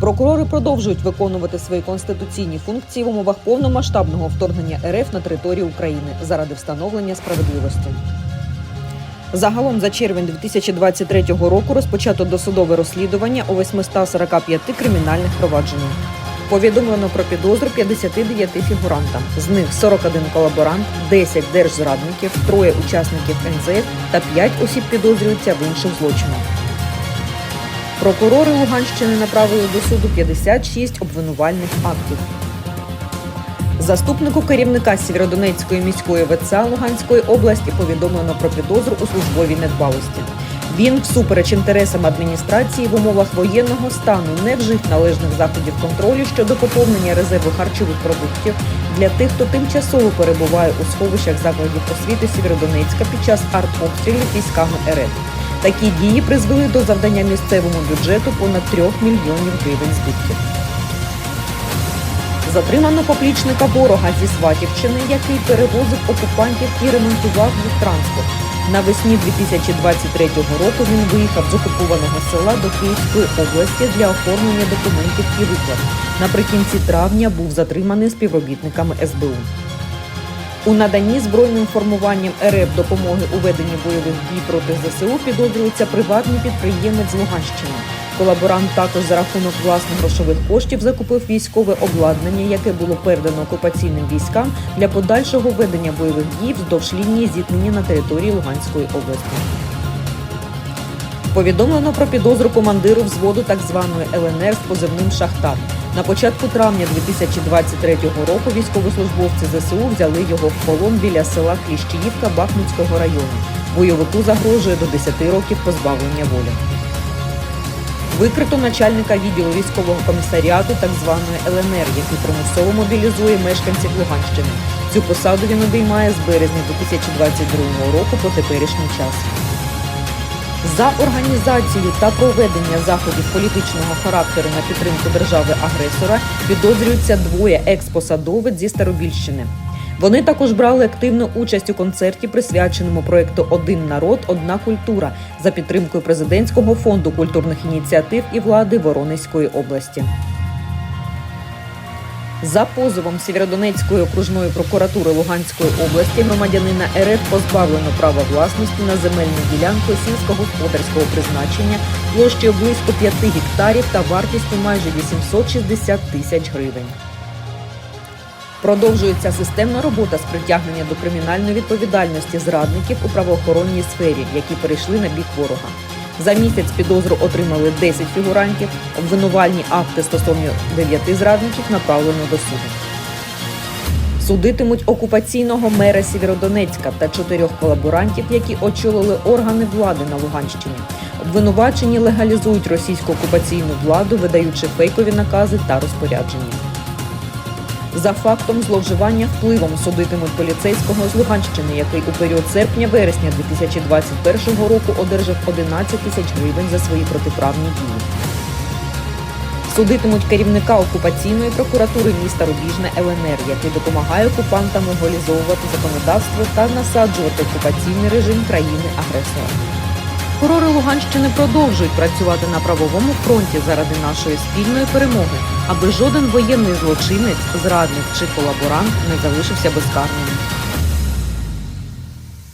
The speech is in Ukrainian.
Прокурори продовжують виконувати свої конституційні функції в умовах повномасштабного вторгнення РФ на територію України заради встановлення справедливості. Загалом за червень 2023 року розпочато досудове розслідування у 845 кримінальних провадженнях. Повідомлено про підозру 59 фігурантам. З них 41 колаборант, 10 держзрадників, троє учасників НЗФ та 5 осіб підозрюються в інших злочинах. Прокурори Луганщини направили до суду 56 обвинувальних актів. Заступнику керівника Сєвєродонецької міської ВЦА Луганської області повідомлено про підозру у службовій недбалості. Він, всупереч інтересам адміністрації, в умовах воєнного стану не вжив належних заходів контролю щодо поповнення резерву харчових продуктів для тих, хто тимчасово перебуває у сховищах закладів освіти Сєвєродонецька під час артобстрілів військами РФ. Такі дії призвели до завдання місцевому бюджету понад 3 мільйонів гривень збитків. Затримано поплічника ворога зі Сватівщини, який перевозив окупантів і ремонтував їх транспорт. Навесні 2023 року він виїхав з окупованого села до Київської області для оформлення документів і виплат. Наприкінці травня був затриманий співробітниками СБУ. У наданні збройним формуванням РФ допомоги у веденні бойових дій проти ЗСУ підозрюється приватний підприємець з Луганщини. Колаборант також за рахунок власних грошових коштів закупив військове обладнання, яке було передано окупаційним військам для подальшого ведення бойових дій вздовж лінії зіткнення на території Луганської області. Повідомлено про підозру командиру взводу так званої ЛНР з позивним Шахтар. На початку травня 2023 року військовослужбовці ЗСУ взяли його в полон біля села Кліщіївка Бахмутського району. Бойовику загрожує до 10 років позбавлення волі. Викрито начальника відділу військового комісаріату так званої ЛНР, який примусово мобілізує мешканців Луганщини. Цю посаду він обіймає з березня 2022 року по теперішній час. За організацію та проведення заходів політичного характеру на підтримку держави-агресора підозрюються двоє експосадовиць зі Старобільщини. Вони також брали активну участь у концерті, присвяченому проекту Один народ, одна культура за підтримкою президентського фонду культурних ініціатив і влади Воронезької області. За позовом Сєвєродонецької окружної прокуратури Луганської області громадянина РФ позбавлено права власності на земельну ділянку сільськогосподарського призначення площею близько 5 гектарів та вартістю майже 860 тисяч гривень. Продовжується системна робота з притягнення до кримінальної відповідальності зрадників у правоохоронній сфері, які перейшли на бік ворога. За місяць підозру отримали 10 фігурантів. Обвинувальні акти стосовно 9 зрадників направлено до суду. Судитимуть окупаційного мера Сєвєродонецька та чотирьох колаборантів, які очолили органи влади на Луганщині. Обвинувачені легалізують російську окупаційну владу, видаючи фейкові накази та розпорядження. За фактом зловживання впливом судитимуть поліцейського з Луганщини, який у період серпня-вересня 2021 року одержав 11 тисяч гривень за свої протиправні дії. Судитимуть керівника окупаційної прокуратури міста Рубіжне ЛНР, який допомагає окупантам легалізовувати законодавство та насаджувати окупаційний режим країни-агресора. Прокурори Луганщини продовжують працювати на правовому фронті заради нашої спільної перемоги, аби жоден воєнний злочинець, зрадник чи колаборант не залишився безкарним.